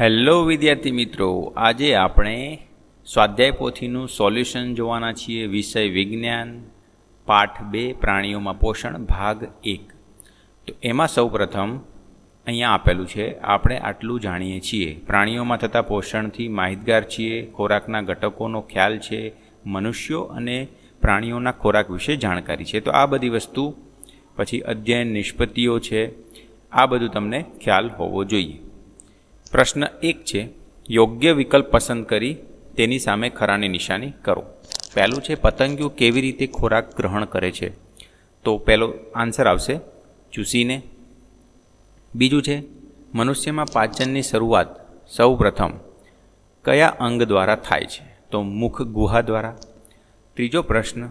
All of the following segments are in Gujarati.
હેલો વિદ્યાર્થી મિત્રો, આજે આપણે સ્વાધ્યાય પોથીનું સોલ્યુશન જોવાના છીએ, વિષય વિજ્ઞાન, પાઠ બે, પ્રાણીઓમાં પોષણ, ભાગ એક. તો એમાં સૌપ્રથમ અહીંયા આપેલું છે, આપણે આટલું જાણીએ છીએ. પ્રાણીઓમાં થતા પોષણથી માહિતગાર છીએ, ખોરાકના ઘટકોનો ખ્યાલ છે, મનુષ્યો અને પ્રાણીઓના ખોરાક વિશે જાણકારી છે. તો આ બધી વસ્તુ, પછી અધ્યયન નિષ્પત્તિઓ છે, આ બધું તમને ખ્યાલ હોવો જોઈએ. પ્રશ્ન એક છે, યોગ્ય વિકલ્પ પસંદ કરી તેની સામે ખરાની નિશાની કરો. પહેલું છે પતંગિયું કેવી રીતે ખોરાક ગ્રહણ કરે છે? તો પહેલો આન્સર આવશે, ચૂસીને. બીજું છે, મનુષ્યમાં પાચનની શરૂઆત સૌ પ્રથમ કયા અંગ દ્વારા થાય છે? તો મુખ ગુહા દ્વારા. ત્રીજો પ્રશ્ન,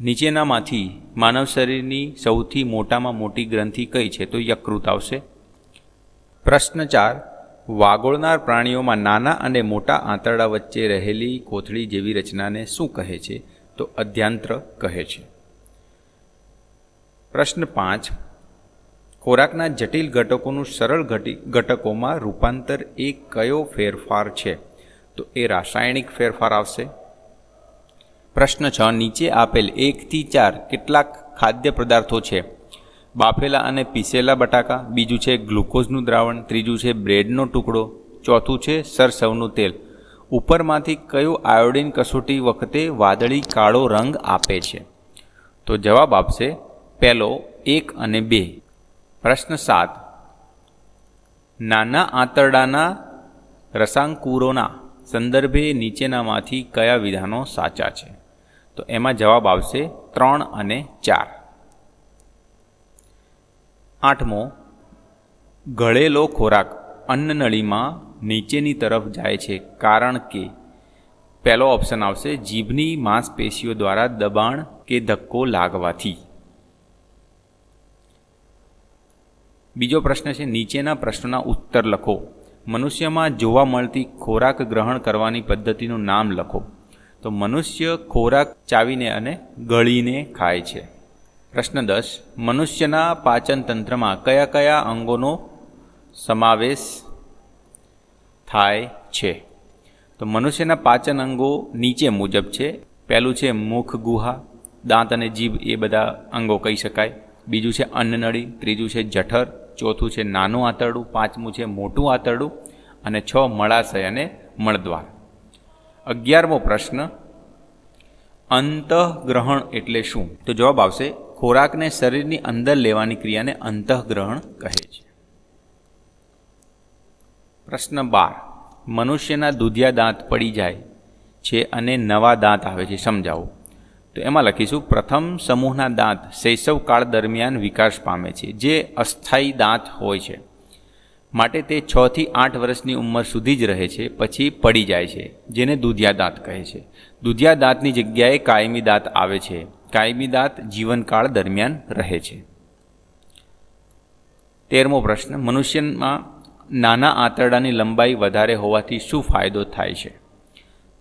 નીચેનામાંથી માનવ શરીરની સૌથી મોટામાં મોટી ગ્રંથિ કઈ છે? તો યકૃત આવશે. પ્રશ્ન ચાર વાગોળનાર પ્રાણીઓમાં નાના અને મોટા આંતરડા વચ્ચે રહેલી કોથળી જેવી રચનાને શું કહે છે? તો અધ્યાંત્ર કહે છે. પ્રશ્ન પાંચ. ખોરાકના જટિલ ઘટકોનું સરળ ઘટી, ઘટકોમાં રૂપાંતર એ કયો ફેરફાર છે? તો એ રાસાયણિક ફેરફાર આવશે. પ્રશ્ન છ. નીચે આપેલ એકથી ચાર કેટલાક ખાદ્ય પદાર્થો છે? બાફેલા અને પીસેલા બટાકા, બીજું છે ગ્લુકોઝનું દ્રાવણ, ત્રીજું છે બ્રેડનો ટુકડો, ચોથું છે સરસવનું તેલ. ઉપરમાંથી કયું આયોડિન કસોટી વખતે વાદળી કાળો રંગ આપે છે? તો જવાબ આપશે પહેલો, એક અને બે. પ્રશ્ન સાત. નાના આંતરડાના રસાંકુરોના સંદર્ભે નીચેનામાંથી કયા વિધાનો સાચા છે? તો એમાં જવાબ આવશે ત્રણ અને ચાર. આઠમો, ગળેલો ખોરાક અન્નનળીમાં નીચેની તરફ જાય છે કારણ કે પહેલો ઓપ્શન આવશે જીભની માંસપેશીઓ દ્વારા દબાણ કે ધક્કો લાગવાથી. બીજો પ્રશ્ન છે, નીચેના પ્રશ્નના ઉત્તર લખો. મનુષ્યમાં જોવા મળતી ખોરાક ગ્રહણ કરવાની પદ્ધતિનું નામ લખો. તો મનુષ્ય ખોરાક ચાવીને અને ગળીને ખાય છે. પ્રશ્ન દસ. મનુષ્યના પાચન તંત્રમાં કયા કયા અંગોનો સમાવેશ થાય છે? તો મનુષ્યના પાચન અંગો નીચે મુજબ છે. પહેલું છે મુખ ગુહા, દાંત અને જીભ એ બધા અંગો કહી શકાય. બીજું છે અન્નનળી ત્રીજું છે જઠર, ચોથું છે નાનું આંતરડું, પાંચમું છે મોટું આંતરડું અને છ મળાશય અને મળદ્વાર. અગિયારમો પ્રશ્ન, અંતઃગ્રહણ એટલે શું? તો જવાબ આવશે ખોરાકને શરીરની અંદર લેવાની ક્રિયાને અંતઃગ્રહણ કહે છે. પ્રશ્ન બાર. મનુષ્યના દૂધિયા દાંત પડી જાય છે અને નવા દાંત આવે છે, સમજાવો. તો એમાં લખીશું, પ્રથમ સમૂહના દાંત શૈશવકાળ દરમિયાન વિકાસ પામે છે, જે અસ્થાયી દાંત હોય છે. માટે તે છ થી આઠ વર્ષની ઉંમર સુધી જ રહે છે, પછી પડી જાય છે, જેને દૂધિયા દાંત કહે છે. દૂધિયા દાંતની જગ્યાએ કાયમી દાંત આવે છે. કાયમી દાંત જીવનકાળ દરમિયાન રહે છે. તેરમો પ્રશ્ન, મનુષ્યમાં નાના આંતરડાની લંબાઈ વધારે હોવાથી શું ફાયદો થાય છે?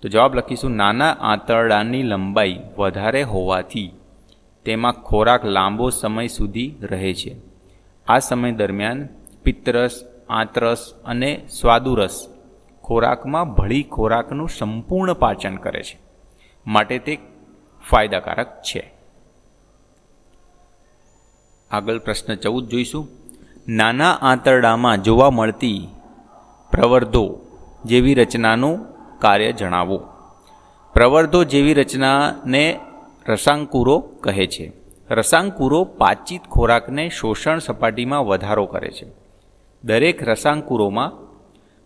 તો જવાબ લખીશું, નાના આંતરડાની લંબાઈ વધારે હોવાથી તેમાં ખોરાક લાંબો સમય સુધી રહે છે. આ સમય દરમિયાન પિત્તરસ, આંતરસ અને સ્વાદુરસ ખોરાકમાં ભળી ખોરાકનું સંપૂર્ણ પાચન કરે છે. માટે તે ફાયદાકારક છે. આગળ પ્રશ્ન ચૌદ જોઈશું. નાના આંતરડામાં જોવા મળતી પ્રવર્ધો જેવી રચનાનું કાર્ય જણાવો. પ્રવર્ધો જેવી રચનાને રસાંકુરો કહે છે. રસાંકુરો પાચિત ખોરાકને શોષણ સપાટીમાં વધારો કરે છે. દરેક રસાંકુરોમાં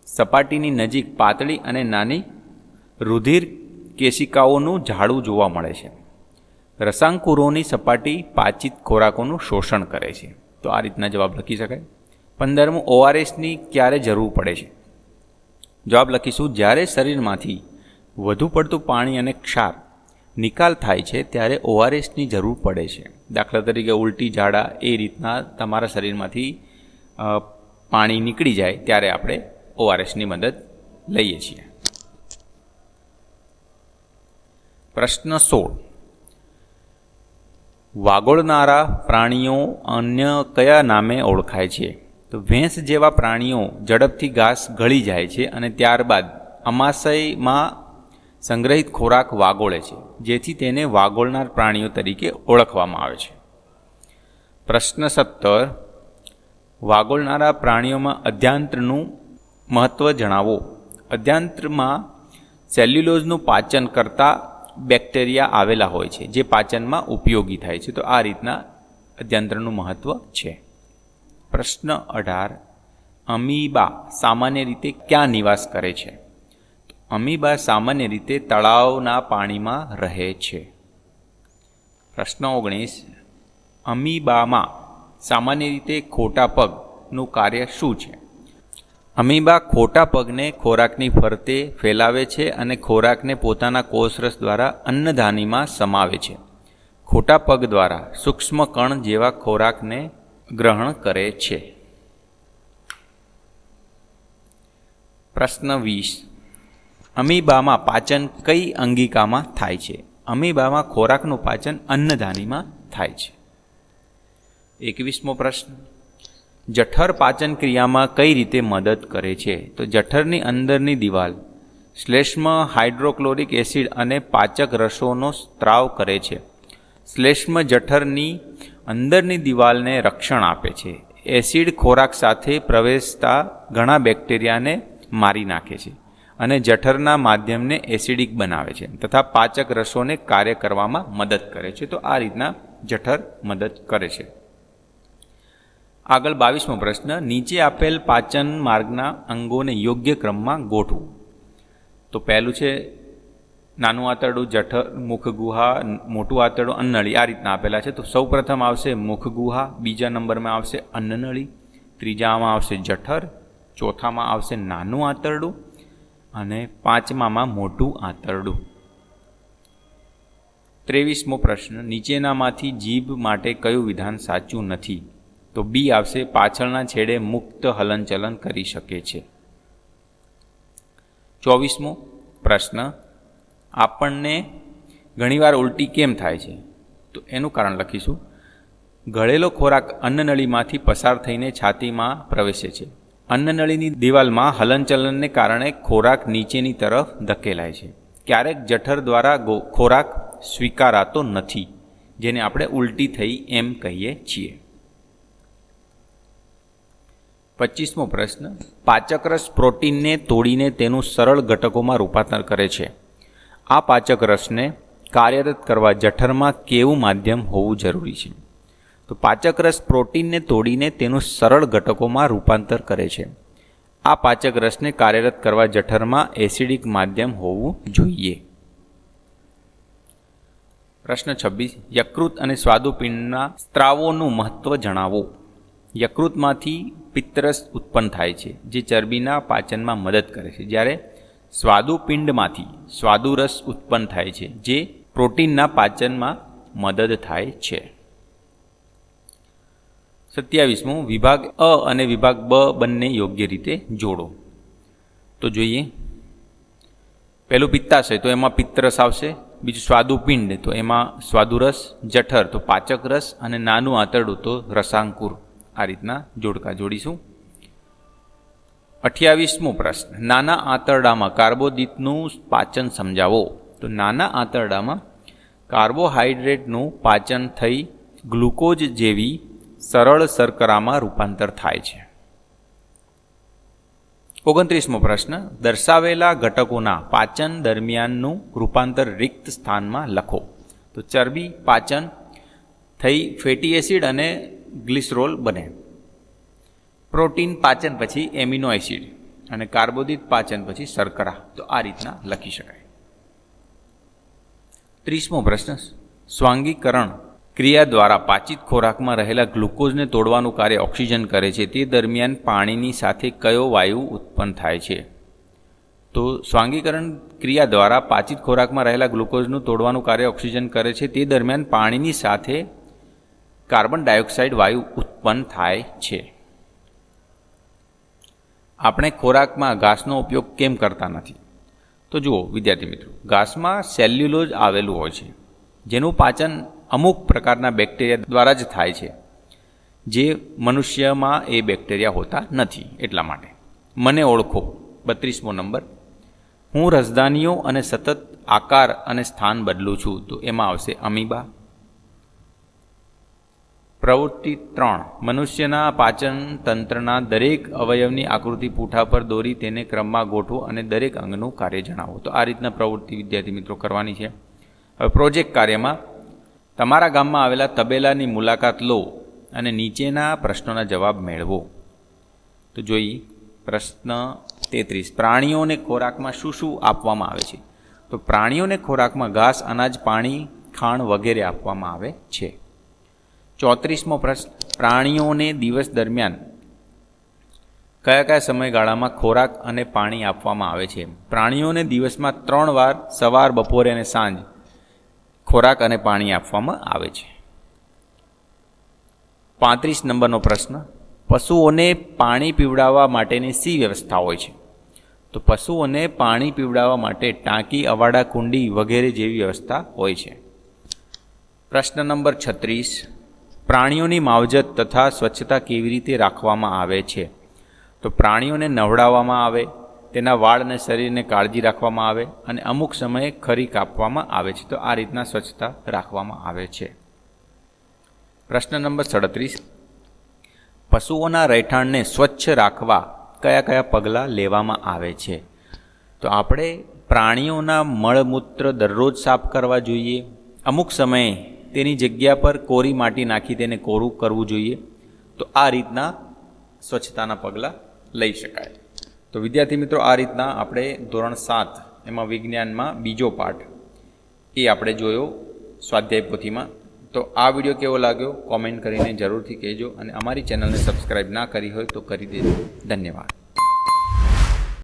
સપાટીની નજીક પાતળી અને નાની રુધિર કેશિકાઓનું ઝાડું જોવા મળે છે. રસાંકુરોની સપાટી પાચિત ખોરાકોનું શોષણ કરે છે. તો આ રીતના જવાબ લખી શકાય. પંદરમું, ઓઆરએસની ક્યારે જરૂર પડે છે? જવાબ લખીશું, જ્યારે શરીરમાંથી વધુ પડતું પાણી અને ક્ષાર નિકાલ થાય છે, ત્યારે ઓઆરએસની જરૂર પડે છે. દાખલા તરીકે ઉલટી ઝાડા એ રીતના તમારા શરીરમાંથી પાણી નીકળી જાય, ત્યારે આપણે ઓઆરએસની મદદ લઈએ છીએ. પ્રશ્ન સોળ. વાગોળનારા પ્રાણીઓ અન્ય કયા નામે ઓળખાય છે? તો ભેંસ જેવા પ્રાણીઓ ઝડપથી ઘાસ ગળી જાય છે અને ત્યારબાદ અમાશયમાં સંગ્રહિત ખોરાક વાગોળે છે, જેથી તેને વાગોળનાર પ્રાણીઓ તરીકે ઓળખવામાં આવે છે. પ્રશ્ન સત્તર. વાગોળનારા પ્રાણીઓમાં અધ્યાંત્રનું મહત્ત્વ જણાવો. અધ્યાંત્રમાં સેલ્યુલોઝનું પાચન કરતા બેક્ટેરિયા આવેલા હોય છે, જે પાચનમાં ઉપયોગી થાય છે. તો આ રીતના અધ્યંત્રનું મહત્ત્વ છે. પ્રશ્ન અઢાર, અમીબા સામાન્ય રીતે ક્યાં નિવાસ કરે છે? અમીબા સામાન્ય રીતે તળાવના પાણીમાં રહે છે. પ્રશ્ન ઓગણીસ, અમીબામાં સામાન્ય રીતે ખોટા પગનું કાર્ય શું છે? અમીબા ખોટા પગને ખોરાકની ફરતે ફેલાવે છે અને ખોરાકને પોતાના કોષરસ દ્વારા અન્નધાનીમાં સમાવે છે. ખોટા પગ દ્વારા સૂક્ષ્મ કણ જેવા ખોરાકને ગ્રહણ કરે છે. પ્રશ્ન વીસ. અમીબામાં પાચન કઈ અંગિકામાં થાય છે? અમીબામાં ખોરાકનું પાચન અન્નધાનીમાં થાય છે. એકવીસમો પ્રશ્ન. જઠર પાચન ક્રિયામાં કઈ રીતે મદદ કરે છે? તો જઠરની અંદરની દિવાલ, શ્લેષ્મ હાઇડ્રોક્લોરિક એસિડ અને પાચક રસોનો સ્ત્રાવ કરે છે. શ્લેષ્મ જઠરની અંદરની દિવાલને રક્ષણ આપે છે. એસિડ ખોરાક સાથે પ્રવેશતા ઘણા બેક્ટેરિયાને મારી નાખે છે અને જઠરના માધ્યમને એસિડિક બનાવે છે તથા પાચક રસોને કાર્ય કરવામાં મદદ કરે છે. તો આ રીતના જઠર મદદ કરે છે. આગળ બાવીસમો પ્રશ્ન, નીચે આપેલ પાચન માર્ગના અંગોને યોગ્ય ક્રમમાં ગોઠવું. તો પહેલું છે, નાનું આંતરડું, જઠર, મુખગુહા, મોટું આંતરડું અન્નળી આ રીતના આપેલા છે. તો સૌ પ્રથમ આવશે મુખગુહા, બીજા નંબરમાં આવશે અન્નનળી, ત્રીજામાં આવશે જઠર, ચોથામાં આવશે નાનું આંતરડું અને પાંચમામાં મોટું આંતરડું. ત્રેવીસમો પ્રશ્ન, નીચેનામાંથી જીભ માટે કયું વિધાન સાચું નથી? તો બી આવશે, પાછળના છેડે મુક્ત હલનચલન કરી શકે છે. ચોવીસમો પ્રશ્ન, આપણને ઘણીવાર ઉલટી કેમ થાય છે? તો એનું કારણ લખીશું. ગળેલો ખોરાક અન્નનળીમાંથી પસાર થઈને છાતીમાં પ્રવેશે છે. અન્નનળીની દિવાલમાં હલનચલનને કારણે ખોરાક નીચેની તરફ ધકેલાય છે. ક્યારેક જઠર દ્વારા ખોરાક સ્વીકારાતો નથી, જેને આપણે ઉલટી થઈ એમ કહીએ છીએ. પચીસમો પ્રશ્ન. પાચકરસ પ્રોટીનને તોડીને તેનું સરળ ઘટકોમાં રૂપાંતર કરે છે. આ પાચક રસને કાર્યરત કરવા જઠરમાં કેવું માધ્યમ હોવું જરૂરી છે? તો પાચક રસ પ્રોટીનને તોડીને તેનું સરળ ઘટકોમાં રૂપાંતર કરે છે. આ પાચક રસને કાર્યરત કરવા જઠરમાં એસિડિક માધ્યમ હોવું જોઈએ. પ્રશ્ન છવ્વીસ. યકૃત અને સ્વાદુપિંડના સ્ત્રાવોનું મહત્વ જણાવો. યકૃતમાંથી પિત્તરસ ઉત્પન્ન થાય છે, જે ચરબીના પાચનમાં મદદ કરે છે. જ્યારે સ્વાદુપિંડમાંથી સ્વાદુરસ ઉત્પન્ન થાય છે, જે પ્રોટીનના પાચનમાં મદદ થાય છે. સત્યાવીસમું, વિભાગ અ અને વિભાગ બ બંને યોગ્ય રીતે જોડો. તો જોઈએ. પહેલું પિત્તાશય, તો એમાં પિત્તરસ આવશે. બીજું સ્વાદુપિંડ, તો એમાં સ્વાદુરસ, જઠર, તો પાચક રસ અને નાનું આંતરડું, તો રસાંકુર. આ રીતના જોડકા જોડીશું. અઠ્યાવીસમો પ્રશ્ન. નાના આંતરડામાં કાર્બોદિતનું પાચન સમજાવો. તો નાના આંતરડામાં કાર્બોહાઈડ્રેટનું પાચન થઈ ગ્લુકોઝ જેવી સરળ શર્કરામાં રૂપાંતર થાય છે. ઓગણત્રીસમો પ્રશ્ન. દર્શાવેલા ઘટકોના પાચન દરમિયાનનું રૂપાંતર રિક્ત સ્થાનમાં લખો. તો ચરબી પાચન થઈ ફેટી એસિડ અને ગ્લિસરોલ બને. પ્રોટીન પાચન પછી એમિનો એસિડ અને કાર્બોદિત પાચન પછી શર્કરા. તો આ રીતના લખી શકાય. ત્રીસમો પ્રશ્ન. સ્વાંગીકરણ ક્રિયા દ્વારા પાચિત ખોરાકમાં રહેલા ગ્લુકોઝને તોડવાનું કાર્ય ઓક્સિજન કરે છે. તે દરમિયાન પાણીની સાથે કયો વાયુ ઉત્પન્ન થાય છે? તો સ્વાંગીકરણ ક્રિયા દ્વારા પાચિત ખોરાકમાં રહેલા ગ્લુકોઝનું તોડવાનું કાર્ય ઓક્સિજન કરે છે. તે દરમિયાન પાણીની સાથે કાર્બન ડાયોક્સાઇડ વાયુ ઉત્પન્ન થાય છે. આપણે ખોરાકમાં ઘાસનો ઉપયોગ કેમ કરતા નથી? તો જુઓ, વિદ્યાર્થી મિત્રો, ઘાસમાં સેલ્યુલોઝ આવેલું હોય છે, જેનું પાચન અમુક પ્રકારના બેક્ટેરિયા દ્વારા જ થાય છે, જે મનુષ્યમાં એ બેક્ટેરિયા હોતા નથી, એટલા માટે. મને ઓળખો, બત્રીસમો નંબર. હું રસધાનીઓ અને સતત આકાર અને સ્થાન બદલું છું, તો એમાં આવશે અમીબા. પ્રવૃત્તિ ત્રણ. મનુષ્યના પાચન તંત્રના દરેક અવયવની આકૃતિ પૂઠા પર દોરી તેને ક્રમમાં ગોઠવો અને દરેક અંગનું કાર્ય જણાવો. તો આ રીતના પ્રવૃત્તિ વિદ્યાર્થી મિત્રો કરવાની છે. હવે પ્રોજેક્ટ કાર્યમાં તમારા ગામમાં આવેલા તબેલાની મુલાકાત લો અને નીચેના પ્રશ્નોના જવાબ મેળવો. તો જોઈ, પ્રશ્ન તેત્રીસ. પ્રાણીઓને ખોરાકમાં શું શું આપવામાં આવે છે? તો પ્રાણીઓને ખોરાકમાં ઘાસ, અનાજ, પાણી ખાણ વગેરે આપવામાં આવે છે. ચોત્રીસમો પ્રશ્ન. પ્રાણીઓને દિવસ દરમિયાન કયા કયા સમયગાળામાં ખોરાક અને પાણી આપવામાં આવે છે? પ્રાણીઓને દિવસમાં ત્રણ વાર, સવાર, બપોરે અને સાંજ ખોરાક અને પાણી આપવામાં આવે છે. પાંત્રીસ નંબરનો પ્રશ્ન. પશુઓને પાણી પીવડાવવા માટેની સી વ્યવસ્થા હોય છે? તો પશુઓને પાણી પીવડાવવા માટે ટાંકી, અવાડા, કુંડી વગેરે જેવી વ્યવસ્થા હોય છે. પ્રશ્ન નંબર છત્રીસ. પ્રાણીઓની માવજત તથા સ્વચ્છતા કેવી રીતે રાખવામાં આવે છે? તો પ્રાણીઓને નવડાવવામાં આવે, તેના વાળ અને શરીરને કાળજી રાખવામાં આવે અને અમુક સમયે ખરી કાપવામાં આવે છે. તો આ રીતના સ્વચ્છતા રાખવામાં આવે છે. પ્રશ્ન નંબર સડત્રીસ. પશુઓના રહેઠાણને સ્વચ્છ રાખવા કયા કયા પગલાં લેવામાં આવે છે? તો આપણે પ્રાણીઓના મળમૂત્ર દરરોજ સાફ કરવા જોઈએ. અમુક સમયે તેની જગ્યા પર કોરી માટી નાખી તેને કોરું કરવું જોઈએ. તો આ રીતના સ્વચ્છતાના પગલાં લઈ શકાય. તો વિદ્યાર્થી મિત્રો, આ રીતના આપણે ધોરણ સાત એમાં વિજ્ઞાનમાં બીજો પાઠ એ આપણે જોયો સ્વાધ્યાય પોથીમાં. તો આ વીડિયો કેવો લાગ્યો કોમેન્ટ કરીને જરૂરથી કહેજો અને અમારી ચેનલને સબસ્ક્રાઈબ ના કરી હોય તો કરી દેજો. ધન્યવાદ.